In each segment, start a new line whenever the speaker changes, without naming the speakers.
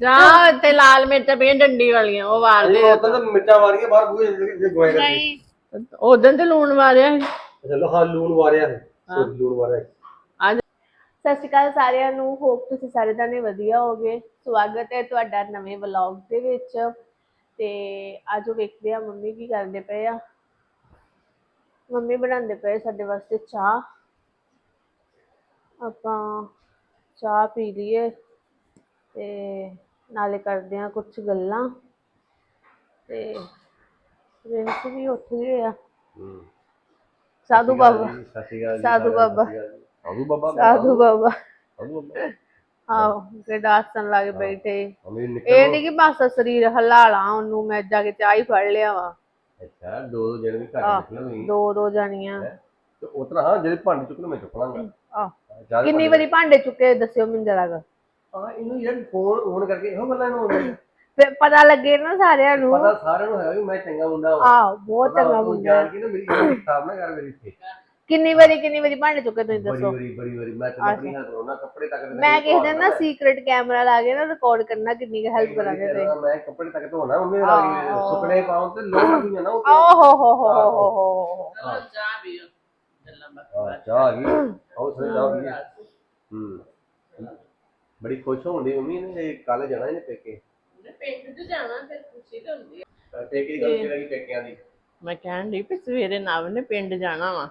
ਜਾਂ ਤੇ ਲਾਲ ਮਿਰਚ ਪਈਆਂ ਡੰਡੀ ਵਾਲੀਆਂ ਉਹ ਵਾਰਦੇ
ਉਦੋਂ ਤਾਂ ਮਿਰਚਾਂ ਵਾਰੀਆਂ ਬਾਹਰ ਬੂਹੇ ਦੇ ਗੋਏ ਕਰਕੇ
ਨਹੀਂ।
ਉਦੋਂ ਤੇ ਲੂਣ ਮਾਰਿਆ ਸੀ।
ਚਲੋ ਹਾਂ ਲੂਣ ਵਾਰਿਆ ਹੈ। ਲੂਣ ਵਾਰਿਆ ਹੈ।
ਅੱਜ
ਸਤਿ ਸ਼੍ਰੀ ਅਕਾਲ ਸਾਰਿਆਂ ਨੂੰ ਹੋਪ ਤੁਸੀਂ ਸਾਰੇ ਜਾਣੇ ਵਧੀਆ ਹੋਗੇ ਸਵਾਗਤ ਹੈ ਤੁਹਾਡਾ ਨਵੇਂ ਵਲੌਗ ਦੇ ਵਿੱਚ। ਤੇ ਅੱਜ ਉਹ ਵੇਖਦੇ ਆ ਮੰਮੀ ਕੀ ਕਰਦੇ ਪਏ ਆ। ਮੰਮੀ ਬਣਾਉਂਦੇ ਪਏ ਸਾਡੇ ਵਾਸਤੇ ਚਾਹ। ਆਪਾਂ ਚਾਹ ਪੀ ਲਈਏ ਤੇ ਨਾਲੇ ਕਰਦੇ ਆ ਕੁਝ ਗੱਲਾਂ। ਤੇ ਰਿੰਸ ਵੀ ਉੱਠ ਗਏ ਆ।
ਹੂੰ।
ਸਾਧੂ ਬਾਬਾ।
ਸਤਿ ਸ਼੍ਰੀ ਅਕਾਲ ਜੀ
ਸਾਧੂ ਬਾਬਾ।
ਸਾਧੂ ਬਾਬਾ
ਸਾਧੂ ਬਾਬਾ।
ਸਾਧੂ ਬਾਬਾ।
ਆਹੋ ਤੇ ਦਾਸਨ ਲਾ ਕੇ ਬੈਠੇ
ਅਮੀ ਨਿਕਲ
ਇਹ ਨਹੀਂ ਕਿ ਬਸ ਸਰੀਰ ਹਲਾਲਾ ਉਹਨੂੰ ਮੈਂ ਜਾ ਕੇ ਚਾਹ ਹੀ ਫੜ ਲਿਆ ਵਾ।
ਅੱਛਾ ਦੋ ਦੋ ਜਣੇ ਵੀ ਘਰ
ਆਹ,
ਨਿਕਲ ਨਹੀਂ
ਦੋ ਦੋ ਜਾਣੀਆਂ।
ਤੇ ਉਤਰਾ ਹਾਂ ਜਿਹੜੇ ਭਾਂਡੇ ਚੁੱਕਣੇ ਮੈਂ ਚੁੱਕ ਲਾਂਗਾ।
ਆਹ।
ਜ਼ਿਆਦਾ
ਕਿੰਨੀ ਵਾਰੀ ਭਾਂਡੇ ਚੁੱਕੇ ਦੱਸਿਓ ਮੈਨੂੰ ਜਰਾ ਕੁ।
ਹਾਂ ਇਹਨੂੰ ਯਾਰ ਫੋਨ ਔਨ ਕਰਕੇ ਇਹੋ ਗੱਲਾਂ ਨੂੰ ਆਉਂਦੀਆਂ।
ਫਿਰ ਪਤਾ ਲੱਗੇ ਨਾ ਸਾਰਿਆਂ ਨੂੰ।
ਪਤਾ ਸਾਰਿਆਂ ਨੂੰ ਹੈਗਾ ਵੀ ਮੈਂ ਚੰਗਾ ਮੁੰਡਾ ਹਾਂ
ਆਹ ਬਹੁਤ ਚੰਗਾ ਮੁੰਡਾ
ਜਾਣ ਕੇ ਨਾ ਮੇਰੀ ਖਰਾਬ ਨਾ ਕਰ ਮੇਰੀ ਇੱਥੇ।
ਕਿੰਨੀ ਵਾਰੀ ਕਿੰਨੀ ਵਾਰੀ ਭਾਂਡੇ ਚੁੱਕੇ ਤੁਸੀਂ
ਬੜੀ
ਦੱਸੋ?
ਬੜੀ ਬੜੀ ਬੜੀ ਮੈਂ ਤੈਨੂੰ ਆਪਣੀ ਰੋਣਾ ਕੱਪੜੇ ਤੱਕ
ਮੈਂ ਕਿਸੇ ਦਿਨ ਨਾ ਸੀਕ੍ਰੀਟ ਕੈਮਰਾ ਲਾ ਕੇ ਨਾ ਰਿਕਾਰਡ ਕਰਨਾ ਕਿੰਨੀ ਕੁ ਹੈਲਪ ਕਰਾਂਗੇ ਤੇ
ਮੈਂ ਕੱਪੜੇ ਤੱਕ ਧੋਣਾ ਮੰਮੀ ਨਾਲ ਸੁਪਨੇ ਪਾਉਂ ਤੇ ਲੋੜ ਨਹੀਂ ਹੈ ਨਾ ਉਹ
ਓ ਹੋ ਹੋ ਹੋ ਹੋ ਹੋ ਹੋ ਹੋ।
ਚਾਹ ਪੀਓ। ਗੱਲਾਂ
ਹਾਂ, ਚਾਹ ਆ ਗਈ ਉਹ ਸਰੇ ਚਾਹ ਆ ਗਈ ਹੂੰ ਬੜੀ ਖੁਸ਼ ਹੋਣੀ ਮੰਮੀ ਨੇ ਕੱਲ ਜਾਣਾ ਇਹਨੇ ਪੇਕੇ?
ਪਿੰਡ ਚ ਜਾਣਾ ਫਿਰ ਖੁਸ਼ੀ ਤਾਂ ਹੁੰਦੀ ਆ।
ਪੇਕੇ ਦੀ ਗੱਲ ਕਿਹੜੀ ਪੇਕਿਆਂ ਦੀ?
ਮੈਂ ਕਹਿਣ ਵੀ ਸਵੇਰੇ ਨਵ ਨੇ ਪਿੰਡ ਜਾਣਾ ਵਾ।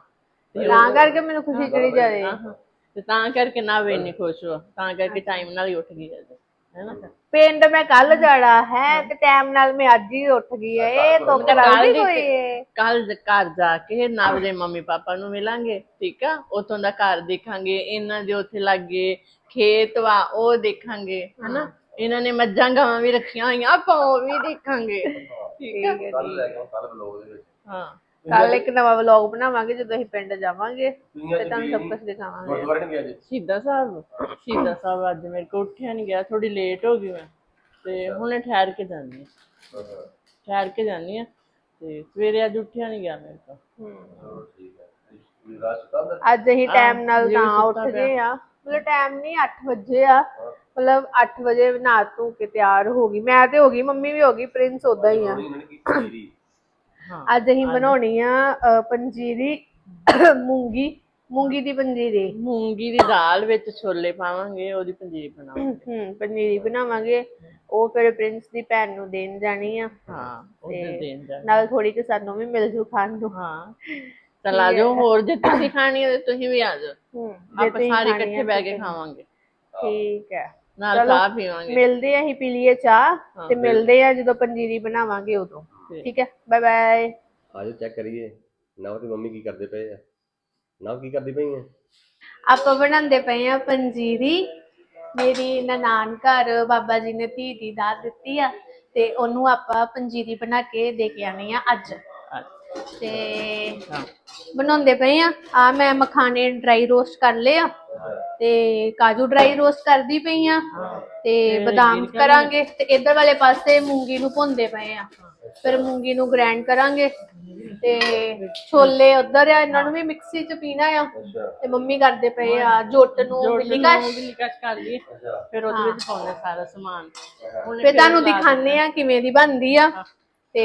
ਤਾਂ ਕਰਕੇ ਮੈਨੂੰ ਖੁਸ਼ੀ ਚੜੀ ਜਾ ਰਹੀ
ਆਹੋ। ਤੇ ਤਾਂ ਕਰਕੇ ਨਵ ਇੰਨੀ ਖੁਸ਼ ਹੋ ਤਾਂ ਕਰਕੇ ਟਾਈਮ ਨਾਲ ਹੀ ਉੱਠ ਗਈ ਅੱਜ ਹੈਨਾ
ਪਿੰਡ ਮੈਂ ਕੱਲ ਜਾਣਾ ਹੈ ਤੇ ਟਾਈਮ ਨਾਲ ਮੈਂ ਅੱਜ ਹੀ ਉੱਠ ਗਈ ਹੈ ਇਹ ਤੋਂ ਕਰਾਂਗੀ ਕੋਈ ਹੈ
ਕੱਲ ਘਰ ਜਾ ਕੇ ਨਵ ਦੇ ਮੰਮੀ ਪਾਪਾ ਨੂੰ ਮਿਲਾਂਗੇ ਠੀਕ ਆ? ਉਥੋਂ ਦਾ ਘਰ ਦੇਖਾਂਗੇ ਇਹਨਾਂ ਦੇ ਉੱਥੇ ਲੱਗੇ ਖੇਤ ਵਾ ਉਹ ਦੇਖਾਂਗੇ ਹਨਾ? ਇਹਨਾਂ ਨੇ ਮੱਝਾਂ ਗਾਵਾਂ ਵੀ ਰੱਖੀਆਂ ਹੋਈਆਂ ਆਪਾਂ ਉਹ ਵੀ ਦੇਖਾਂਗੇ ਠੀਕ ਆ?
ਕੱਲ ਲੈ ਕੇ ਕੱਲ ਬਲੌਗ ਦੇ ਵਿੱਚ।
ਹਾਂ।
ਕੱਲ ਇੱਕ ਨਵਾਂ ਵਲੌਗ ਬਣਾਵਾਂਗੇ ਜਦੋਂ ਅਸੀਂ ਪਿੰਡ ਜਾਵਾਂਗੇ ਤੇ
ਅੱਜ
ਤੁਹਾਨੂੰ ਸਭ ਕੁਝ ਦਿਖਾਵਾਂਗੇ।
ਗੁਰਦੁਆਰੇ ਨਹੀਂ
ਸ਼ਹੀਦਾਂ ਸਾਹਿਬ ਸ਼ਹੀਦਾਂ ਸਾਹਿਬ ਅੱਜ ਮੇਰੇ ਕੋਲ ਉੱਠਿਆ ਨਹੀਂ ਗਿਆ ਥੋੜੀ ਲੇਟ ਹੋ ਗਈ ਮੈਂ ਤੇ ਹੁਣੇ ਠਹਿਰ ਕੇ ਜਾਂਦੀ ਹਾਂ। ਠਹਿਰ ਕੇ ਜਾਂਦੀ ਹਾਂ ਤੇ ਸਵੇਰੇ ਅੱਜ ਉੱਠਿਆ ਨਹੀਂ ਗਿਆ ਮੇਰੇ ਕੋਲ।
ਅੱਜ ਅਸੀਂ ਟਾਈਮ ਨਾਲ ਤਾਂ ਉੱਠ ਗਏ ਆ ਮਤਲਬ ਟਾਈਮ ਨਹੀਂ 8 ਵਜੇ ਆ। ਮਤਲਬ 8 ਵਜੇ ਨਹਾ ਧੋ ਕੇ ਤਿਆਰ ਹੋ ਗਈ। ਮੈਂ ਤੇ ਹੋ ਗਈ ਮੰਮੀ ਵੀ ਹੋ ਗਈ ਪ੍ਰਿੰਸ ਉਦਾਂ ਹੀ ਆ।
ਨੇ
ਅੱਜ ਅਸੀਂ ਬਣਾਉਣੀ ਆ ਪੰਜੀਰੀ ਮੂੰਗੀ ਮੂੰਗੀ ਦੀ ਪੰਜੀਰੀ।
ਮੂੰਗੀ ਦੀ ਦਾਲ ਵਿੱਚ ਛੋਲੇ ਪਾਵਾਂਗੇ ਉਹਦੀ ਪੰਜੀਰੀ ਬਣਾਵਾਂਗੇ।
ਹੂੰ ਪੰਜੀਰੀ ਬਣਾਵਾਂਗੇ। ਉਹ ਫਿਰ ਪ੍ਰਿੰਸ ਦੀ ਭੈਣ ਨੂੰ ਦੇਣ ਜਾਣੀ ਆ।
ਹਾਂ ਦੇਣ
ਨਾਲ ਥੋੜੀ ਕਿ ਸਾਨੂੰ ਵੀ ਮਿਲ ਜੂ ਖਾਣ ਨੂੰ।
ਹਾਂ ਚਲ ਆ ਜਾਓ ਹੋਰ ਜੇ ਤੁਸੀਂ ਖਾਣੀ ਹੈ ਤੁਸੀਂ ਵੀ ਆ ਜਾਓ। ਆਪਾਂ ਸਾਰੇ ਇਕੱਠੇ
ਤੇ
ਕੇ ਖਾਵਾਂਗੇ।
ਠੀਕ ਹੈ।
ਨਾਲ ਚਾਹ ਪੀਵਾਂਗੇ।
ਮਿਲਦੇ ਆ ਅਸੀਂ ਪੀ ਲਈਏ ਚਾਹ ਤੇ ਮਿਲਦੇ ਆ ਜਦੋਂ ਪੰਜੀਰੀ ਬਣਾਵਾਂਗੇ ਉਦੋਂ। ਠੀਕ ਹੈ ਬਾਏ ਬਾਏ
ਆਜੋ ਚੈੱਕ ਕਰੀਏ। ਨਵ ਤੇ ਮੰਮੀ ਕੀ ਕਰਦੇ ਪਏ ਆ? ਨਵ ਕੀ ਕਰਦੀ ਪਈ ਹੈ
ਆਪਾਂ ਬਣਾਉਂਦੇ ਪਏ ਆ ਪੰਜੀਰੀ। ਮੇਰੀ ਨਨਾਣ ਘਰ ਬਾਬਾ ਜੀ ਨੇ ਧੀ ਦੀ ਦਾਤ ਦਿੱਤੀ ਆ ਤੇ ਉਹਨੂੰ ਆਪਾਂ ਪੰਜੀਰੀ ਬਣਾ ਕੇ ਦੇ ਕੇ ਆਣੀ ਆ ਅੱਜ। ਤੇ ਬਣਾਉਂਦੇ ਪਏ ਆ। ਆ ਮੈਂ ਮਖਾਣੇ ਡਰਾਈ ਰੋਸਟ ਕਰ ਲਏ ਆ। ਤੇ ਕਾਜੂ ਡਰਾਈ ਰੋਸਟ ਕਰਦੀ ਪਈ ਆ। ਤੇ ਬਦਾਮ ਕਰਾਂਗੇ। ਤੇ ਇਧਰ ਵਾਲੇ ਪਾਸੇ ਮੂੰਗੀ ਨੂੰ ਭੁੰਨਦੇ ਪਏ ਆ। ਫਿਰ ਮੂੰਗੀ ਨੂੰ ਗ੍ਰਾਈਂਡ ਕਰਾਂਗੇ ਤੇ ਛੋਲੇ ਉਧਰ ਆ ਇਹਨਾਂ ਨੂੰ ਵੀ ਮਿਕਸੀ ਚ ਪੀਣਾ ਆ। ਤੇ ਮੰਮੀ ਕਰਦੇ ਪਏ ਆ ਜੋਟ ਨੂੰ ਬਿਲਿਕਸ਼
ਵੀ ਕਸ਼ ਕਰ ਲਈ ਫਿਰ ਉਹਦੇ ਵਿੱਚ ਪਾਉਣਾ ਸਾਰਾ ਸਮਾਨ।
ਫਿਰ ਤੁਹਾਨੂੰ ਦਿਖਾਣੇ ਆ ਕਿਵੇਂ ਦੀ ਬਣਦੀ ਆ। ਤੇ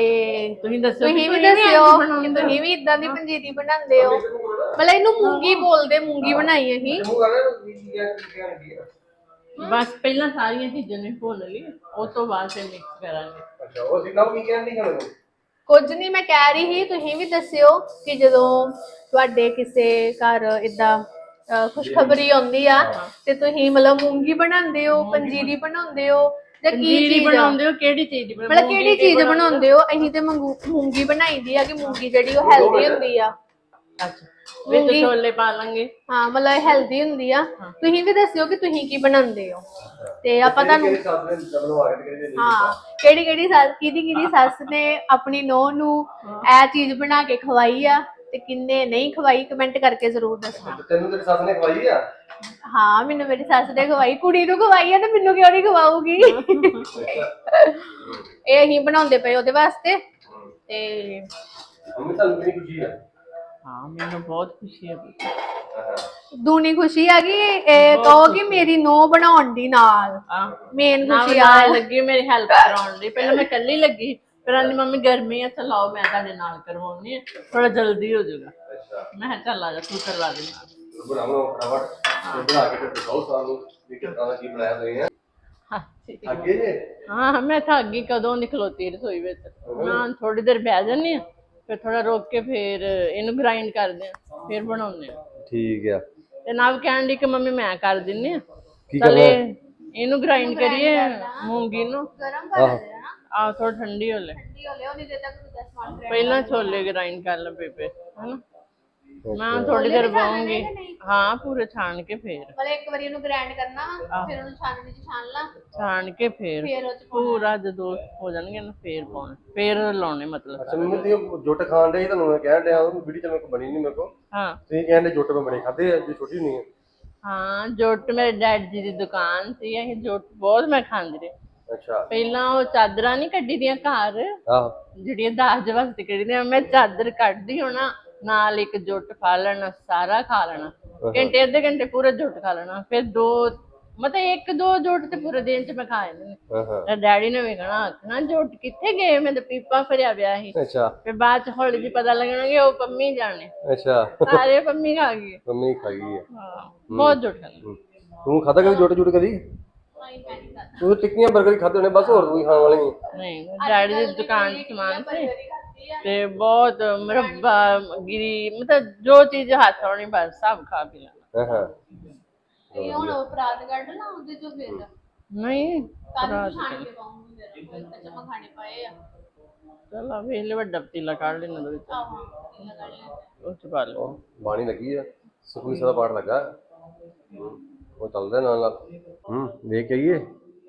ਤੁਸੀਂ ਦੱਸੋ
ਤੁਸੀਂ ਵੀ ਦੱਸਿਓ ਕਿ ਤੁਸੀਂ ਵੀ ਇਦਾਂ ਦੀ ਪੰਜੀਰੀ ਬਣਾਉਂਦੇ ਹੋ। ਮਤਲਬ ਇਹਨੂੰ ਮੂੰਗੀ ਬੋਲਦੇ ਮੂੰਗੀ ਬਣਾਈ ਅਸੀਂ।
ਬਸ ਪਹਿਲਾਂ ਸਾਰੀਆਂ ਚੀਜ਼ਾਂ ਨੇ ਭੁੰਨ ਲਈ ਉਸ ਤੋਂ ਬਾਅਦ ਫਿਰ ਮਿਕਸ ਕਰਾਂਗੇ।
ਅੱਛਾ ਉਹ ਸੀ ਨਵ ਕੀ ਕਹਿੰਦੀ ਹੁਣ
ਕੁਝ ਨਹੀਂ ਮੈਂ ਕਹਿ ਰਹੀ ਸੀ ਤੁਸੀਂ ਵੀ ਦੱਸਿਓ ਕਿ ਜਦੋਂ ਤੁਹਾਡੇ ਕਿਸੇ ਘਰ ਇਦਾਂ ਖੁਸ਼ਖਬਰੀ ਆਉਂਦੀ ਆ ਤੇ ਤੁਸੀਂ ਮਤਲਬ ਮੂੰਗੀ ਬਣਾਉਂਦੇ ਹੋ ਪੰਜੀਰੀ ਬਣਾਉਂਦੇ ਹੋ ਜਾਂ ਕੀ ਚੀਜ਼
ਬਣਾਉਂਦੇ ਹੋ ਕਿਹੜੀ ਚੀਜ਼ ਬਣਾਉਂਦੇ
ਮਤਲਬ ਕਿਹੜੀ ਚੀਜ਼ ਬਣਾਉਂਦੇ ਹੋ? ਅਸੀਂ ਤੇ ਮੰਗੂ- ਮੂੰਗੀ ਬਣਾਈਦੀ ਆ ਕਿ ਮੂੰਗੀ ਜਿਹੜੀ ਉਹ ਹੈਲਦੀ ਹੁੰਦੀ ਆ।
ਅੱਛਾ। ਵਿੱਚ ਛੋਲੇ ਪਾ ਲਾਂਗੇ।
ਹਾਂ ਮਤਲਬ ਹੈਲਦੀ ਹੁੰਦੀ ਆ। ਤੁਸੀਂ ਵੀ ਦੱਸਿਓ ਕਿ ਤੁਸੀਂ ਕੀ ਬਣਾਉਂਦੇ ਹੋ। ਤੇ ਆਪਾਂ ਤੁਹਾਨੂੰ
ਕਿਹੜੇ ਨੇ ਚਲੋ ਆ ਕੇ ਕਿਹੜੇ
ਹਾਂ ਕਿਹੜੀ ਕਿਹੜੀ ਸੱਸ ਕਿਹਦੀ ਕਿਹਦੀ ਸੱਸ ਨੇ ਆਪਣੀ ਨੂੰਹ ਨੂੰ ਇਹ ਚੀਜ਼ ਬਣਾ ਕੇ ਖਵਾਈ ਆ ਤੇ ਕਿੰਨੇ ਨਹੀਂ ਖਵਾਈ ਕਮੈਂਟ ਕਰਕੇ ਜ਼ਰੂਰ ਦੱਸਣਾ।
ਤੈਨੂੰ ਤੇਰੇ ਨੇ ਖਵਾਈ ਆ?
ਹਾਂ ਮੈਨੂੰ ਮੇਰੀ ਸੱਸ ਨੇ ਖਵਾਈ। ਕੁੜੀ ਨੂੰ ਖਵਾਈ ਆ ਤੇ ਮੈਨੂੰ ਕਿਉਂ ਨਹੀਂ ਖਵਾਊਗੀ? ਇਹ ਅਸੀਂ ਬਣਾਉਂਦੇ ਪਏ ਉਹਦੇ ਵਾਸਤੇ। ਤੇ
ਮੰਮੀ ਤੁਹਾਨੂੰ ਕਿੰਨੀ ਖੁਸ਼ੀ ਆ?
ਹਾਂ ਮੈਨੂੰ ਬਹੁਤ ਖੁਸ਼ੀ ਹੈ ਪੁੱਤ।
ਦੂਨੀ ਖੁਸ਼ੀ ਆ ਕਿ ਇਹ ਕਹੋ ਕਿ ਮੇਰੀ ਨੋ ਬਣਾਉਣ ਦੀ ਨਾਲ।
ਆ
ਮੇਨ
ਨਾ
ਖੁਸ਼ੀ ਆ।
ਨਾਲ ਲੱਗੀ ਮੇਰੀ ਹੈਲਪ ਕਰਾਉਣ ਦੀ। ਪਹਿਲਾਂ ਮੈਂ ਇਕੱਲੀ ਲੱਗੀ ਫਿਰ ਆਂਦੀ ਮੰਮੀ ਗਰਮੀ ਹੈ ਚਲਾਓ ਮੈਂ ਤੁਹਾਡੇ ਨਾਲ ਕਰਵਾਉਣੀ ਥੋੜਾ ਜਲਦੀ ਹੋ ਜਾਊਗਾ।
ਅੱਛਾ।
ਮੈਂ ਕਿਹਾ ਚੱਲ ਆ ਜਾ ਤੂੰ ਕਰਵਾ ਦੇ ਨਾਲ।
ਬਣਾਵੋ ਫਟਾਫਟ ਤੇ ਬਣਾ ਕੇ ਤੇ ਦਿਖਾਓ ਸਾਨੂੰ ਵੀ ਕਿੱਦਾਂ ਦਾ ਕੀ ਬਣਾਇਆ ਤੁਸੀਂ ਹੈਂ।
ਹਾਂ ਠੀਕ।
ਅੱਗੇ ਜੇ?
ਹਾਂ ਮੈਂ ਤਾਂ ਅੱਗੇ ਕਦੋਂ ਦੀ ਖਲੋਤੀ ਰਸੋਈ ਵਿੱਚ। ਮੈਂ ਥੋੜੀ ਦੇਰ ਬਹਿ ਜਾਂਦੀ ਆ ਫਿਰ ਥੋੜਾ ਰੋਕ ਕੇ ਫਿਰ ਇਹਨੂੰ ਗ੍ਰਾਈਂਡ ਕਰਦੇ ਆ ਫਿਰ ਬਣਾਉਂਦੇ ਆ
ਠੀਕ ਆ।
ਤੇ ਨਾਲ ਕਹਿਣ ਦੀ ਕਿ ਮੰਮੀ ਮੈਂ ਕਰ ਦਿੰਨੀ ਆ।
ਕੀ
ਚਲੇ ਇਹਨੂੰ ਗ੍ਰਾਈਂਡ ਕਰੀਏ ਮੂੰਗੀ ਨੂੰ।
ਗਰਮ ਕਰ ਦੇਣਾ ਨਾ
ਆ ਥੋੜਾ ਠੰਡੀ ਹੋ ਲੈ।
ਠੰਡੀ ਹੋ ਲਿਓ ਨਹੀਂ ਦੇ ਤੱਕ
ਪਹਿਲਾਂ ਛੋਲੇ ਗ੍ਰਾਈਂਡ ਕਰ ਲੈ ਬੇਬੇ ਹਨਾ? ਮੈਂ ਥੋੜੀ ਦੇਰ ਬਾਉਂਗੀ ਹਾਂ ਪੂਰੇ ਛਾਣ ਕੇ ਫੇਰ।
ਮਤਲਬ ਇੱਕ ਵਾਰੀ ਉਹਨੂੰ ਗ੍ਰਾਈਂਡ ਕਰਨਾ ਫਿਰ ਉਹਨੂੰ ਛਾਨਣੀ ਚ ਛਾਨ ਲਾ।
ਛਾਣ ਕੇ ਫੇਰ
ਫਿਰ ਉਹ ਚ
ਪੂਰਾ ਜਦੋਂ ਹੋ ਜਾਣਗੇ ਨਾ ਫੇਰ ਪਾਉਣੇ। ਫੇਰ ਲਾਉਣੇ ਮਤਲਬ।
ਅੱਛਾ ਮੈਨੂੰ ਤੇ ਉਹ ਜੁੱਟ ਖਾਣ ਦੇ ਤੁਹਾਨੂੰ ਮੈਂ ਕਹਿਣ ਡਿਆ ਉਹ ਵੀਡੀਓ ਚ ਮੇਰੇ ਕੋਲ ਬਣੀ ਨਹੀਂ ਮੇਰੇ ਕੋਲ।
ਹਾਂ।
ਤੁਸੀਂ ਕਹਿੰਦੇ ਜੁੱਟ ਮੈਂ ਬੜੇ ਖਾਦੇ ਆ ਜੀ ਛੋਟੀ ਨਹੀਂ ਹੈ
ਹਾਂ ਜੋਟ ਮੇਰੇ ਡੈਡ ਜੀ ਦੀ ਦੁਕਾਨ ਸੀ ਇਹ ਜੋਟ ਬਹੁਤ ਮੈਂ ਖਾਂਦੀ ਰਹੀ।
ਅੱਛਾ।
ਪਹਿਲਾਂ ਉਹ ਚਾਦਰਾਂ ਨਹੀਂ ਕੱਢੀ ਦੀਆਂ ਘਰ
ਆਹ।
ਜਿਹੜੀਆਂ ਦਾਜ ਵਾਸਤੇ ਕੱਢੀਆਂ ਮੈਂ ਚਾਦਰ ਕੱਢਦੀ ਹੋਣਾ। ਨਾਲ ਇੱਕ ਜੁੱਟ ਖਾ ਲੈਣਾ ਸਾਰਾ ਖਾ ਲੈਣਾ। ਘੰਟੇ ਅੱਧੇ ਘੰਟੇ ਪੂਰਾ ਜੁੱਟ ਖਾ ਲੈਣਾ। ਫਿਰ ਦੋ ਮਤਲਬ ਇੱਕ ਦੋ ਜੁੱਟ ਤੇ ਪੂਰੇ ਦਿਨ ਚ ਮੈਂ ਖਾ ਨੇ
ਹਾਂ
ਡੈਡੀ ਨੇ ਵੇਖਣਾ ਆਖਣਾ ਜੁੱਟ ਕਿੱਥੇ ਗਏ? ਮੈਂ ਤਾਂ ਪੀਪਾ ਭਰਿਆ ਪਿਆ ਸੀ।
ਅੱਛਾ।
ਫਿਰ ਬਾਅਦ ਚ ਹੌਲੀ ਜਿਹੀ ਪਤਾ ਲੱਗਣਾ ਕਿ ਉਹ ਪੰਮੀ ਜਾਣੇ।
ਅੱਛਾ।
ਸਾਰੇ ਪੰਮੀ ਖਾ ਗਏ।
ਮੰਮੀ ਖਾ ਗਈ ਹੈ
ਹਾਂ। ਬਹੁਤ ਜੁੱਟ
ਹੂੰ। ਤੂੰ ਖਾਦਾ ਕਦੀ ਜੁੱਟ ਜੁੱਟ ਕਦੀ? ਤੂੰ ਟਿੱਕੀਆਂ 버ਗਰ ਖਾਦੇ ਹੋਣੇ ਬਸ ਹੋਰ ਕੋਈ ਖਾਣ ਵਾਲੀ ਨਹੀਂ।
ਨਹੀਂ ਡੈਡੀ ਦੀ ਦੁਕਾਨ ਚ ਸਮਾਨ ਸੀ। ਤੇ ਬਹੁਤ ਮਰੱਬਾ ਗਿਰੀ ਮਤਲਬ ਜੋ ਚੀਜ਼ ਹੱਥ ਆਉਣੀ ਬਸ ਸਭ ਖਾ ਪੀ ਲੈਣਾ।
ਹਾਂ ਹਾਂ।
ਇਹ ਹੁਣ ਉਹ ਪਰਾਤ ਕੱਢ ਲਾ ਉਹਦੇ ਚੋਂ ਫਿਰ।
ਨਹੀਂ
ਕੱਲ ਨੂੰ ਛਾਣ ਕੇ ਪਾਉਂਗੀ ਕੱਚਾ ਮਖਾਣੇ ਪਏ ਆ।
ਚਲ ਆ ਵੇਲੇ ਵੱਡਾ ਪਤੀਲਾ ਕੱਢ ਲੈਣਾ ਉਹਦੇ ਵਿੱਚ।
ਆਹਾਂ ਇਹ ਕੱਢ ਲੈ
ਉਹ ਚ ਪਾ ਲਓ।
ਬਾਣੀ ਲੱਗੀ ਆ ਸੁਖਮਨੀ ਸਾਹਿਬ ਦਾ ਪਾਠ ਲੱਗਾ। ਹੂੰ। ਉਹ ਚੱਲਦਾ ਨਾਲ ਨਾਲ। ਹੂੰ ਦੇਖ ਕੇ ਆਈਏ।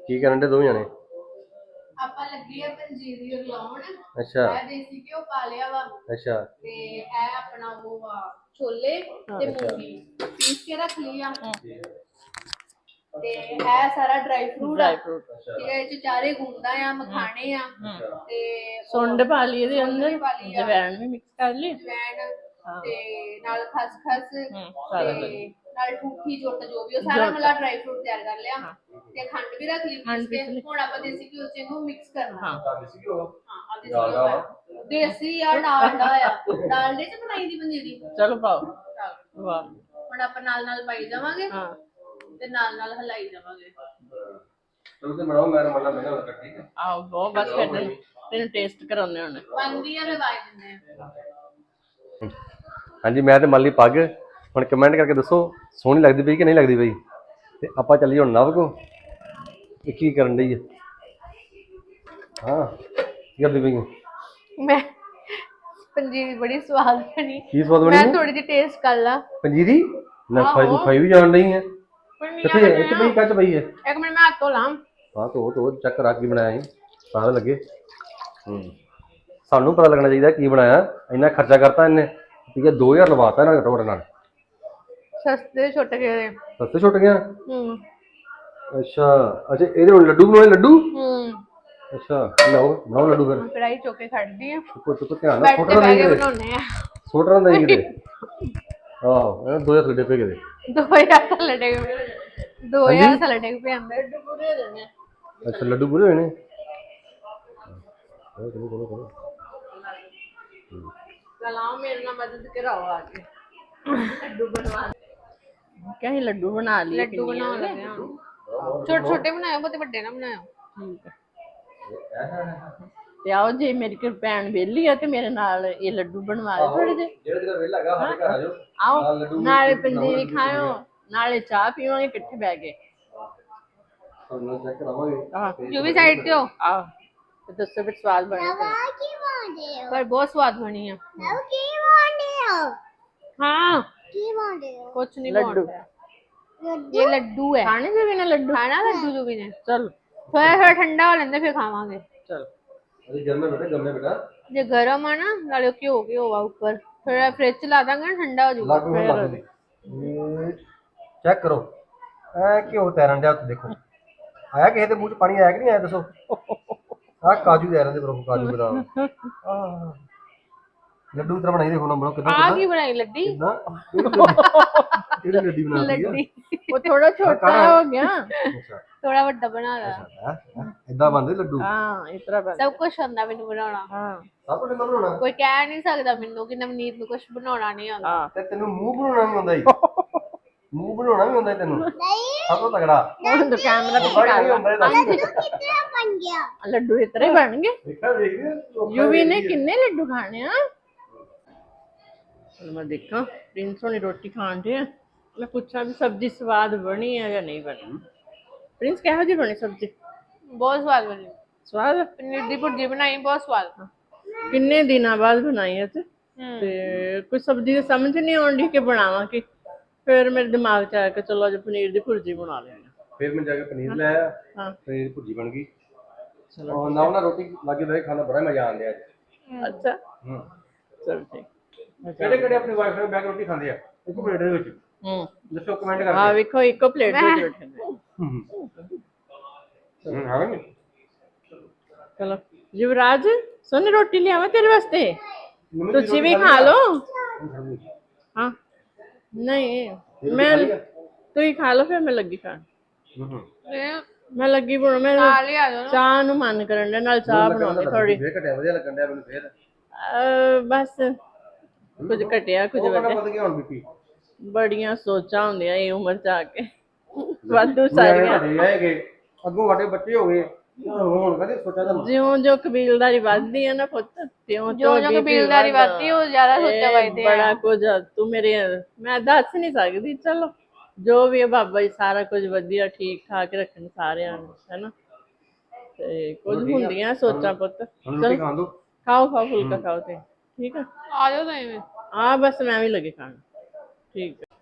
ਕੀ ਕਰਨ ਦੇ ਦੋਵੇਂ ਜਣੇ?
ਆਪਾਂ ਲੱਗੀ ਆ ਪੰਜੀਰੀ ਰਲਾਉਣ
ਅੱਛਾ।
ਮੈਂ ਦੇਸੀ ਘਿਓ ਪਾ ਲਿਆ ਵਾ।
ਅੱਛਾ।
ਤੇ ਇਹ ਆਪਣਾ ਉਹ ਵਾ ਛੋਲੇ ਤੇ ਮੂੰਗੀ। ਪੀਸ ਕੇ ਰੱਖ ਲਈ ਆ। ਤੇ ਇਹ ਸਾਰਾ ਡਰਾਈ ਫਰੂਟ ਆ।
ਡਰਾਈ ਫਰੂਟ
ਠੀਕ ਹੈ ਇਹ ਚ ਚਾਰੇ ਗੁੰਦਾ ਆ ਮਖਾਣੇ ਆ। ਤੇ
ਸੁੰਡ ਪਾ ਲਈ ਇਹਦੇ ਅੰਦਰ।
ਪਾ ਲਈ ਆ।
ਜਵੈਣ ਵੀ ਮਿਕਸ ਕਰ ਲਈ।
ਜਵੈਣ ਤੇ ਨਾਲ ਖਸਖਸ ਤੇ ਨਾਲ ਠੂਠੀ ਜੁੱਟ ਜੋ ਵੀ ਉਹ ਸਾਰਾ ਮਲਾ ਡਰਾਈ ਫਰੂਟ ਤਿਆਰ ਕਰ ਲਿਆ ਤੇ ਖੰਡ ਵੀ ਰੱਖ ਲਈ ਪੀਸ ਕੇ ਹੁਣ ਆਪਾਂ ਦੇਸੀ ਘਿਓ ਚ ਇਹਨੂੰ ਮਿਕਸ ਕਰਨਾ।
ਹਾਂ।
ਹਾਂ ਆ ਦੇਸੀ ਘਿਓ ਪਾ- ਦੇਸੀ ਆ ਡਾਲਡਾ ਆ। ਡਾਲਡੇ ਚ ਬਣਾਈ ਦੀ ਪੰਜੀਰੀ
ਚਲੋ ਪਾਓ। ਵਾਹ।
ਹੁਣ ਆਪਾਂ ਨਾਲ ਨਾਲ ਪਾਈ ਜਾਵਾਂਗੇ
ਹਾਂ।
ਤੇ ਨਾਲ ਨਾਲ ਹਲਾਈ ਜਾਵਾਂਗੇ।
ਚਲੋ ਤੇ ਬਣਾਓ ਮੈਂ ਲੱਗਾ ਠੀਕ ਹੈ?
ਆਓ ਬਹੁਤ ਬਸ ਫਿਰ ਤੈਨੂੰ- ਤੈਨੂੰ ਟੇਸਟ ਕਰਾਉਣੇ ਹੁਣ।
ਬਣਦੀ ਆ ਰਵਾਈ ਦਿੰਦੇ ਆ।
ਹਾਂਜੀ ਮੈਂ ਤੇ ਮੱਲੀ ਪੱਗ ਹੁਣ ਕਮੈਂਟ ਕਰਕੇ ਦੱਸੋ ਸੋਹਣੀ ਲੱਗਦੀ ਪਈ ਕਿ ਨਹੀਂ ਲੱਗਦੀ ਪਈ? ਤੇ ਆਪਾਂ ਚੱਲੀਏ ਹੁਣ ਨਵ ਕੋ ਇਹ ਕੀ ਕਰਨ ਡਈ ਹੈ ਹਾਂ ਕੀ ਕਰਦੀ ਪਈ ਹੈ?
ਮੈਂ ਪੰਜੀਰੀ ਬੜੀ ਸਵਾਦ ਬਣੀ।
ਕੀ ਸਵਾਦ ਬਣੀ
ਮੈਂ
ਹੈ?
ਥੋੜੀ ਜਿਹੀ ਟੇਸਟ ਕਰ ਲਾ।
ਪੰਜੀਰੀ? ਨਾ ਖਾਈ ਤੂੰ ਖਾਈ ਵੀ ਜਾਣ ਡਈ ਹੈ
ਪਰ ਮੈਂ
ਕਿੱਥੇ ਹੈ ਇੱਥੇ ਪਈ ਕੱਚ ਪਈ ਹੈ
ਇੱਕ ਮਿੰਟ ਮੈਂ ਹੱਥ ਧੋ ਲਾਂ।
ਹਾਂ ਤੋ ਤੋ ਚੱਕ ਰੱਖ ਕੇ ਬਣਾਇਆ ਸੀ। ਸਾਰਾ ਲੱਗੇ। ਹੂੰ। ਸਾਨੂੰ ਪਤਾ ਲੱਗਣਾ ਚਾਹੀਦਾ ਕੀ ਬਣਾਇਆ। ਇੰਨਾ ਖਰਚਾ ਕਰਤਾ ਇਹਨੇ। ਠੀਕ ਹੈ 2000 ਲਵਾਤਾ ਇਹਨਾਂ ਘਟੋੜ ਨਾਲ
ਸਸਤੇ ਛੋਟੇ ਜਿਹੇ
ਸਸਤੇ ਛੁੱਟ ਗਿਆ
ਹੂੰ।
ਅੱਛਾ ਅੱਛਾ ਇਹਦੇ ਹੁਣ ਲੱਡੂ ਬਣਾਏ ਲੱਡੂ?
ਹੂੰ।
ਅੱਛਾ ਲਓ ਬਣਾਓ ਲੱਡੂ ਫਿਰ।
ਕੜਾਈ ਚੋਕੇ ਖੜਦੀ ਆ।
ਚੁੱਕੋ ਚੁੱਕੋ ਧਿਆਨ ਨਾਲ
ਬੈਠ ਤੇ
ਨਾ
ਬਹਿ ਕੇ
ਕਿਤੇ।
ਬਣਾਉਣੇ ਆ।
ਸੁੱਟ ਨਾ ਦੇਈਂ ਕਿਤੇ। ਆਹੋ ਇਹ ਦੋ ਥੱਲੇ ਪੈ ਗਏ
ਦੋ ਹਜ਼ਾਰ ਥੱਲੇ ਡਿੱਗ ਪਏ। ਦੋ ਹਜ਼ਾਰ ਥੱਲੇ ਡਿੱਗ ਪਏ ਅੰਦਰ।
ਪੂਰੇ ਹੋ ਜਾਣੇ
ਅੱਛਾ ਲੱਡੂ ਪੂਰੇ ਹੋਏ ਨੇ? ਚਲੋ ਚਲੋ ਚਲੋ ਚਲੋ।
ਚਲਾਓ ਮੇਰੇ ਨਾਲ ਮਦਦ ਕਰਾਓ ਆ ਕੇ। ਲੱਡੂ ਬਣਵਾ ਕਹੀਂ ਲੱਡੂ ਬਣਾ ਲਈ
ਲੱਡੂ ਬਣਾਉਣ ਲੱਗੇ ਹਾਂ ਛੋਟੇ ਛੋਟੇ ਬਣਾਇਓ ਬਹੁਤੇ ਵੱਡੇ ਨਾ ਬਣਾਇਓ।
ਠੀਕ ਹੈ ਤੇ ਆਓ ਜੇ ਮੇਰੀ ਕੋਈ ਭੈਣ ਵਿਹਲੀ ਆ ਤੇ ਮੇਰੇ ਨਾਲ ਇਹ ਲੱਡੂ ਬਣਵਾ ਦੇ ਥੋੜੇ ਜਿਹੇ।
ਜਿਹੜਾ ਜਿਹੜਾ ਵੇਲਾ ਹੈਗਾ ਸਾਡੇ ਘਰ ਆ ਜਾਓ।
ਆਓ ਨਾਲੇ ਪੰਜੀਰੀ ਖਾਓ ਨਾਲੇ ਚਾਹ ਪੀਵਾਂਗੇ ਇਕੱਠੇ ਬਹਿ ਕੇ।
ਤੁਹਾਨੂੰ ਚੈੱਕ ਕਰਾਵਾਂਗੇ।
ਆਹ।
ਜੋ ਵੀ ਸਾਈਡ ਤੇ ਹੋ।
ਆਹ ਤੇ ਦੱਸੋ ਵੀ ਸਵਾਦ ਬਣਿਆ ਕਿ ਨਹੀਂ?
ਕੀ ਬੋਲਦੇ ਹੋ?
ਪਰ ਬਹੁਤ ਸਵਾਦ ਬਣੀ ਆ।
ਮੈਂ ਕੀ ਬੋਲਦੇ ਹੋ?
ਹਾਂ।
ਕੀ ਬੋਲਦੇ ਹੋ?
ਕੁਛ ਨਹੀਂ
ਲੱਡੂ।
ਇਹ ਲੱਡੂ ਹੈ।
ਖਾਣੇ ਜੋ ਵੀ ਨਾ ਲੱਡੂ?
ਖਾਣਾ ਲੱਡੂ ਜੋ ਵੀ ਨੇ।
ਚਲ।
ਥੋੜਾ ਥੋੜਾ ਠੰਡਾ ਹੋ ਲੈਂਦੇ ਫਿਰ ਖਾਵਾਂਗੇ।
ਚਲ।
ਅਰੇ ਗਰਮੇ ਬੇਟਾ ਗਰਮੇ ਬੇਟਾ।
ਜੇ ਗਰਮ ਆ ਨਾ ਨਾਲੇ ਉਹ ਘਿਓ ਘਿਓ ਆ ਉੱਪਰ। ਥੋੜਾ ਫ੍ਰਿਜ ਚ ਲਾ ਦਾਂਗੇ ਨਾ ਠੰਡਾ ਹੋ ਜਾਊਗਾ।
ਲੱਗ ਨੂੰ ਲੱਗ ਦੇ ਚੈੱਕ ਕਰੋ। ਐ ਕਿਉਂ ਤੈਰਨ ਡਿਆ ਉੱਥੇ ਦੇਖੋ। ਆਇਆ ਕਿਸੇ ਦੇ ਮੂੰਹ 'ਚ ਪਾਣੀ ਆਇਆ ਕਿ ਨਹੀਂ ਆਇਆ ਦੱਸੋ? ਆਹ ਕਾਜੂ ਦੇ ਬਰਫ ਕਾਜੂ ਬਦਾਮ। ਆਹ। ਲੱਡੂ ਤਰ ਬਣਾਈ ਦੇਖੋ ਨੰਬਰ ਕਿੱਦਾਂ
ਆ ਕੀ ਬਣਾਈ ਲੱਡੀ?
ਕਿੱਦਾਂ? ਇਹਦੇ ਲੱਡੀ ਬਣਾ ਲਈ?
ਲੱਡੀ।
ਉਹ ਥੋੜਾ ਛੋਟਾ ਹੋ ਗਿਆ।
ਥੋੜਾ ਵੱਡਾ ਬਣਾ ਲਿਆ
ਇਦਾਂ ਬਣਦੇ ਲੱਡੂ?
ਹਾਂ ਇਸ ਤਰ੍ਹਾਂ ਬਣ
ਸਭ ਕੁਝ ਆਉਂਦਾ ਮੈਨੂੰ ਬਣਾਉਣਾ।
ਹਾਂ।
ਸਭ ਕੁਝ ਨੰਬਰ ਹੋਣਾ
ਕੋਈ ਕਹਿ ਨਹੀਂ ਸਕਦਾ ਮੈਨੂੰ ਕਿ ਨਵਨੀਤ ਨੂੰ ਕੁਝ ਬਣਾਉਣਾ ਨਹੀਂ ਆਉਂਦਾ।
ਹਾਂ।
ਤੇ ਤੈਨੂੰ ਮੂੰਹ ਬਣਾਉਣਾ ਨਹੀਂ ਆਉਂਦਾ ਜੀ? ਮੂੰਹ ਬਣਾਉਣਾ ਵੀ ਆਉਂਦਾ ਈ ਤੈਨੂੰ? ਸਭ ਤੋਂ ਤਗੜਾ
ਹੁਣ ਤਾਂ ਕੈਮਰਾ ਪਿੱਛੇ
ਕਰ ਨਹੀਂ
ਲਾ। ਆਉਂਦਾ ਇਹਦਾ।
ਲੱਡੂ ਇਸ ਤਰ੍ਹਾਂ ਹੀ ਬਣਨਗੇ
ਦੇਖਿਆ ਵੇਖ
ਯੂਵੀ ਨੇ ਕਿੰਨੇ ਲੱਡੂ ਖਾਣੇ ਆ। ਮੈਂ ਦੇਖਾਂ ਪ੍ਰਿੰਸ ਹੋਣੀ ਰੋਟੀ ਖਾਣ ਦੇ ਆ। ਮੈਂ ਪੁੱਛਾਂ ਵੀ ਸਬਜ਼ੀ ਸਵਾਦ ਬਣੀ ਹੈ ਜਾਂ ਨਹੀਂ ਬਣੀ। ਪ੍ਰਿੰਸ ਕਿਹੋ ਜਿਹੀ ਬਣੀ ਸਬਜ਼ੀ?
ਬਹੁਤ ਸਵਾਦ ਬਣੀ।
ਸਵਾਦ? ਆ?
ਪਨੀਰ ਦੀ ਭੁਰਜੀ ਬਣਾਈ ਬਹੁਤ ਸਵਾਦ।
ਕਿੰਨੇ ਦਿਨਾਂ ਬਾਅਦ ਬਣਾਈ ਹੈ। ਤੇ ਕੋਈ ਸਬਜ਼ੀ ਦੀ ਸਮਝ ਨਹੀਂ ਆਉਂਦੀ ਕਿ ਬਣਾਵਾਂ ਕਿ? ਫਿਰ ਮੇਰੇ ਦਿਮਾਗ 'ਚ ਆਇਆ ਕਿ ਚਲੋ ਅੱਜ ਪਨੀਰ ਦੀ ਭੁਰਜੀ ਬਣਾ ਲੈਂਦੇ
ਫਿਰ ਮੈਂ ਜਾ ਕੇ ਪਨੀਰ ਲੈ ਆਇਆ।
ਹਾਂ।
ਪਨੀਰ ਦੀ ਭੁਰਜੀ ਬਣ ਗਈ। ਚਲੋ ਨਾਲ ਨਾ ਰੋਟੀ ਲਾਗੇ ਬਹਿ ਕੇ ਖਾਣਾ ਬੜਾ ਮਜ਼ਾ ਆਉਂਦਾ ਅੱਜ।
ਅੱਛਾ।
ਹੂੰ।
ਚਲ ਠੀਕ।
ਕਿਹੜੇ ਕਿਹੜੇ ਆਪਣੀ ਵਾਈਫ ਨਾਲ ਕੇ ਰੋਟੀ ਖਾਂਦੇ ਆ? ਇੱਕ ਪਲੇਟ ਦੇ ਵਿੱਚ।
ਹੂੰ।
ਦੱਸੋ ਕਮੈਂਟ
ਆ
ਕਰਕੇ
ਵੇਖੋ ਇੱਕੋ ਪਲੇਟ ਦੇ ਵਿੱਚ
ਹੂੰ ਹੂੰ। ਹਾਂ ਨਹੀਂ
ਚਲੋ। ਯੁਵਰਾਜ ਸੋਨੇ ਰੋਟੀ ਲਿਆਵਾਂ ਤੇਰੇ ਵਾਸਤੇ? ਤੁਸੀਂ ਵੀ ਖਾ ਲਓ। ਹਾਂ। ਨਹੀਂ ਮੈਂ ਤੂੰ ਹੀ ਖਾ ਲਓ ਫਿਰ ਮੈਂ ਲੱਗੀ ਖਾਣ।
ਹੂੰ
ਮੈਂ ਲੱਗੀ ਬਣ ਮੈਂ
ਹੀ
ਚਾਹ ਨੂੰ ਮਨ ਕਰਨ ਦੇ ਨਾਲ ਚਾਹ ਬਣਾਉਂਦੇ ਥੋੜੀ
ਵਧੀਆ ਲੱਗਣ ਡਿਆ ਮੈਨੂੰ ਫੇਰ।
ਬਸ। ਕੁਝ ਘਟਿਆ ਕੁਝ
ਉਹ
ਵਧਿਆ?
ਪਤਾ ਕੀ ਹੁਣ ਬੀਪੀ?
ਬੜੀਆਂ ਸੋਚਾਂ ਹੁੰਦੀਆਂ ਇਹ ਉਮਰ ਚ ਆ ਕੇ। ਵਾਧੂ ਸਾਰੀਆਂ।
ਅੱਗੋਂ ਸਾਡੇ ਬੱਚੇ ਹੋ ਗਏ। ਹੁਣ ਕਦੇ ਸੋਚਿਆ ਤਾਂ
ਜਿਉਂ ਜੋ ਕਬੀਲਦਾਰੀ ਵੱਧਦੀ ਹੈ ਨਾ ਪੁੱਤ ਤਿਉਂ
ਜੋ ਜੋ ਕਬੀਲਦਾਰੀ ਵੱਧਦੀ। ਉਹ ਜ਼ਿਆਦਾ ਸੋਚਾ ਵੱਧਦੇ ਆ
ਬੜਾ ਕੁਝ ਆ, ਤੂੰ ਮੇਰੇ ਮੈਂ ਦੱਸ ਨਹੀਂ ਸਕਦੀ ਚਲੋ। ਜੋ ਵੀ ਹੈ ਬਾਬਾ ਜੀ ਸਾਰਾ ਕੁਝ ਵਧੀਆ ਠੀਕ ਠਾਕ ਰੱਖਣ ਸਾਰਿਆਂ ਨੂੰ ਹੈਨਾ? ਤੇ ਕੁਝ ਹੁੰਦੀਆਂ ਸੋਚਾਂ ਪੁੱਤ।
ਹੁਣ ਰੋਟੀ ਖਾਣ ਦੋ।
ਖਾਓ ਖਾਓ ਫੁਲਕਾ ਖਾਓ ਤੇ। ਠੀਕ ਆ?
ਆ ਜਾਓ ਤੁਸੀਂ ਵੀ
ਆ ਬਸ ਮੈਂ ਵੀ ਲੱਗੇ ਖਾਣ। ਠੀਕ ਹੈ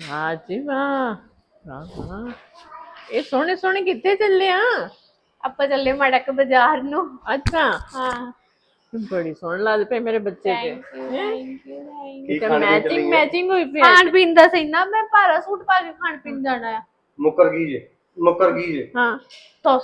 ਵਾਹ ਜੀ ਵਾਹ ਵਾਹ ਵਾਹ। ਇਹ ਸੋਹਣੇ ਸੋਹਣੇ ਕਿੱਥੇ ਚੱਲੇ ਆ?
ਆਪਾਂ ਚੱਲੇ ਮੜਕ ਬਾਜ਼ਾਰ ਨੂੰ।
ਅੱਛਾ।
ਹਾਂ।
ਬੜੀ ਸੋਹਣ ਲੱਗਦੇ ਪਏ ਮੇਰੇ ਬੱਚੇ ਕੇ
ਥੈਂਕ ਯੂ ਥੈਂਕ
ਤੇ ਮੈਚਿੰਗ ਮੈਚਿੰਗ ਹੋਈ ਪਈ
ਖਾਣ ਪੀਣ ਦਾ ਸਹੀ ਨਾ ਮੈਂ ਭਾਰਾ ਸੂਟ ਪਾ ਕੇ ਖਾਣ ਪੀਣ ਜਾਣਾ ਆ।
ਮੁੱਕਰ ਗਈ ਜੇ। ਮੁੱਕਰ ਗਈ ਜੇ?
ਹਾਂ
ਤੋਸ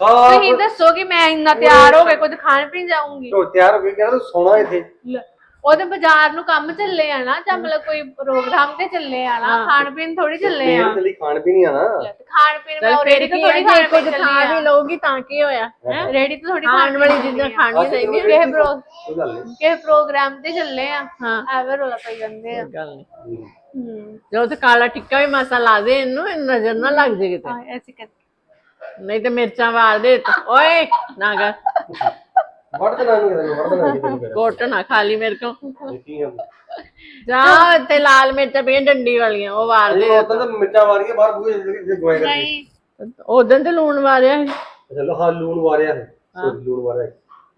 ਸਾਰਾ
ਤੁਸੀਂ ਦੱਸੋ ਕਿ ਮੈਂ ਇੰਨਾ ਤਿਆਰ ਹੋ ਕੇ ਕੁਝ ਖਾਣ ਪੀਣ ਜਾਊਂਗੀ।
ਢੋ ਤਿਆਰ ਹੋ ਕੇ ਕਹਿੰਦਾ ਤੂੰ ਸੋਣਾ ਇੱਥੇ।
ਲੈ, ਉਹਦੇ ਬਾਜ਼ਾਰ ਨੂੰ ਕੰਮ ਚੱਲੇ ਆ ਨਾ ਜਾਂ ਮਤਲਬ ਕੋਈ ਪ੍ਰੋਗਰਾਮ ਤੇ ਚੱਲੇ ਆ ਨਾ ਖਾਣ ਪੀਣ ਥੋੜੀ ਚੱਲੇ ਆ।
ਤੇ ਲਈ ਖਾਣ ਪੀਣੀ ਆ ਨਾ।
ਲੈ, ਤੇ ਖਾਣ ਪੀਣ ਮੈਂ ਰੇੜੀ
ਕੀ
ਤੋਂ
ਹੈ
ਥੋੜੀ ਖਾਣ
ਕੁਝ
ਪੀਣ
ਖਾ
ਚੱਲੀ
ਵੀ ਲਊਗੀ ਤਾਂ ਕੀ ਹੋਇਆ
ਆ ਰੇੜੀ ਤੋਂ ਥੋੜੀ
ਖਾਣ ਵਾਲੀ ਚੀਜ਼ਾਂ ਖਾਣੀਆਂ ਚਾਹੀਦੀਆਂ
ਕਿਸੇ ਪ੍ਰੋ
ਕੋਈ ਗੱਲ ਨਹੀਂ।
ਕਿਸੇ ਪ੍ਰੋਗਰਾਮ ਤੇ ਚੱਲੇ ਆ।
ਹਾਂ।
ਐਵੇਂ ਰੋਲਾ ਪਈ ਜਾਂਦੇ ਆ।
ਗੱਲ ਨਹੀਂ।
ਹੂੰ।
ਜੋ ਤੇ ਕਾਲਾ ਟਿੱਕਾ ਵੀ ਮਾਸਾ ਲਾ ਦੇ ਇਹਨੂੰ ਇਹ ਨਜ਼ਰ ਨਾ ਲੱਗ ਜੇ ਕਿਤੇ।
ਹਾਂ ਐਸੀ ਕਰ।
ਨਹੀਂ ਤੇ ਮਿਰਚਾਂ ਵਾਰ ਦੇ ਤੂੰ। ਓਏ ਨਾ ਕਰ।
ਵੜ ਦੇਣਾ ਨਹੀਂ ਕਿਤੇ ਵੜ ਦੇਣਾ ਕਿਤੇ ਫਿਰ।
ਕੋਟ ਨਾ ਖਾ ਲਈ ਮੇਰੇ ਕੋ
ਦੇਖੀ
ਜਾ ਤੇ ਲਾਲ ਮਿਰਚਾਂ ਪਈਆਂ ਡੰਡੀ ਵਾਲੀਆਂ ਉਹ ਵਾਰ ਦੇ।
ਉਦੋਂ ਤਾਂ ਮਿਰਚਾਂ ਵਾਰੀਆਂ ਬਾਹਰ ਬੂਹੇ ਜੇ ਗੋਏ ਕਰਕੇ
ਨਹੀਂ।
ਉਦੋਂ ਤੇ ਲੂਣ ਵਾਰਿਆ ਸੀ।
ਚਲੋ ਹਾਂ ਲੂਣ ਵਾਰਿਆ ਹੈ। ਸੋਰੀ ਲੂਣ ਵਾਰਿਆ ਹੈ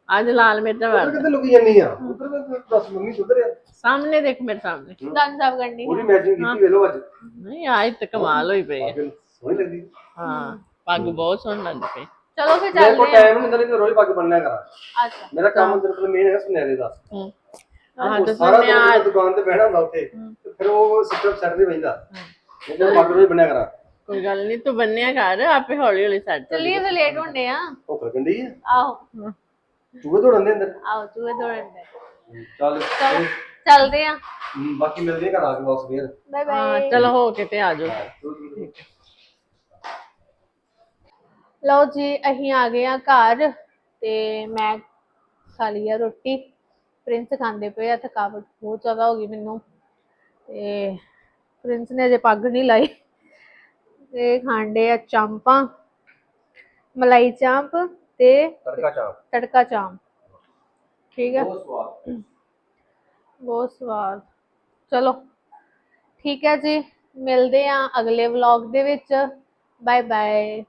ਅੱਜ ਲਾਲ ਮਿਰਚਾਂ ਵਾਰ
ਉਧਰ ਕਿੱਥੇ ਲੁਕੀ ਜਾਨੀ ਆ? ਉਧਰ ਮੈਂ ਦੱਸ ਮੰਮੀ ਉਧਰ ਆ।
ਸਾਹਮਣੇ ਦੇਖ ਮੇਰੇ ਸਾਹਮਣੇ।
ਦੰਦ ਸਾਫ਼ ਕਰਨੀ
ਪੂਰੀ ਮੈਚਿੰਗ ਕੀਤੀ ਵੇਲੋ ਅੱਜ।
ਨਹੀਂ ਆਜ ਤੇ ਕਮਾਲ ਹੋਈ ਪਈ ਹੈ
ਸੋਹਣੀ ਲੱਗਦੀ
ਹਾਂ ਪੱਗ ਬਹੁਤ ਸੋਹਣੀ ਲੱਗਦੀ ਪਈ।
ਚਲੋ ਫਿਰ
ਮੇਰੇ ਕੋਲ
ਚੱਲਦੇ ਆ।
ਟਾਈਮ ਨਹੀਂ ਹੁੰਦਾ ਨਹੀਂ ਤਾਂ ਰੋਜ਼ ਪੱਗ ਬੰਨਿਆ ਕਰਾਂ।
ਅੱਛਾ।
ਮੇਰਾ ਕੰਮ ਤੇਰੇ ਕੋਲ ਮੇਨ ਹੈ ਸੁਨਹਿਰੇ ਦਾ।
ਹੂੰ। ਆਹ
ਉਹ
ਤੇ
ਸਾਰਾ
ਸੁਣਿਆ
ਦਿਨ ਮੈਂ ਦੁਕਾਨ ਤੇ ਬਹਿਣਾ ਹੁੰਦਾ ਉੱਥੇ। ਤੇ ਫਿਰ ਉਹ ਸਿਸਟਮ ਛੱਡ ਨਹੀਂ ਬੈਂਦਾ ਤਾਂ ਪੱਗ ਰੋਜ਼ ਬੰਨਿਆ ਕਰਾਂ।
ਕੋਈ ਗੱਲ ਨਹੀਂ ਤੂੰ ਬੰਨਿਆ ਕਰ ਆਪੇ ਹੌਲੀ ਹੌਲੀ ਸੈੱਟ
ਚੱਲੀਏ ਫਿਰ ਲੇਟ ਹੁੰਦੇ ਆ।
ਉਹ ਕਰਗੰਡੀ ਹੈ
ਆਹੋ।
ਚੂਹੇ ਦੌੜਨ ਦੇ ਅੰਦਰ?
ਆਓ ਚੂਹੇ ਦੌੜਨ ਦੇ।
ਚੱਲ।
ਚਲੋ ਚੱਲਦੇ ਆ।
ਹਮ, ਬਾਕੀ ਮਿਲਦੇ ਆ ਘਰ ਆ ਕੇ ਵਾਪਸ ਫੇਰ।
ਬਾਏ
ਹਾਂ
ਬਾਏ
ਚਲੋ ਹੋ ਕੇ ਤੇ ਆ ਜਾਓ।
ਲਓ ਜੀ ਅਸੀਂ ਆ ਗਏ ਆ ਘਰ ਤੇ ਮੈਂ ਖਾ ਲਈ ਆ ਰੋਟੀ। ਪ੍ਰਿੰਸ ਖਾਂਦੇ ਪਏ ਆ ਥਕਾਵਟ ਬਹੁਤ ਜ਼ਿਆਦਾ ਹੋ ਗਈ ਮੈਨੂੰ। ਤੇ ਪ੍ਰਿੰਸ ਨੇ ਅਜੇ ਪੱਗ ਨਹੀਂ ਲਾਈ। ਤੇ ਖਾਂਦੇ ਆ ਚਾਂਪਾਂ ਮਲਾਈ ਚਾਂਪ ਤੇ
ਤੜਕਾ ਚਾਪ
ਤੜਕਾ ਚਾਂਪ ਠੀਕ ਹੈ।
ਬਹੁਤ ਸਵਾਦ।
ਬਹੁਤ ਸਵਾਦ। ਚਲੋ ਠੀਕ ਹੈ ਜੀ। ਮਿਲਦੇ ਆ ਅਗਲੇ ਵਲੌਗ ਦੇ ਵਿੱਚ। Bye bye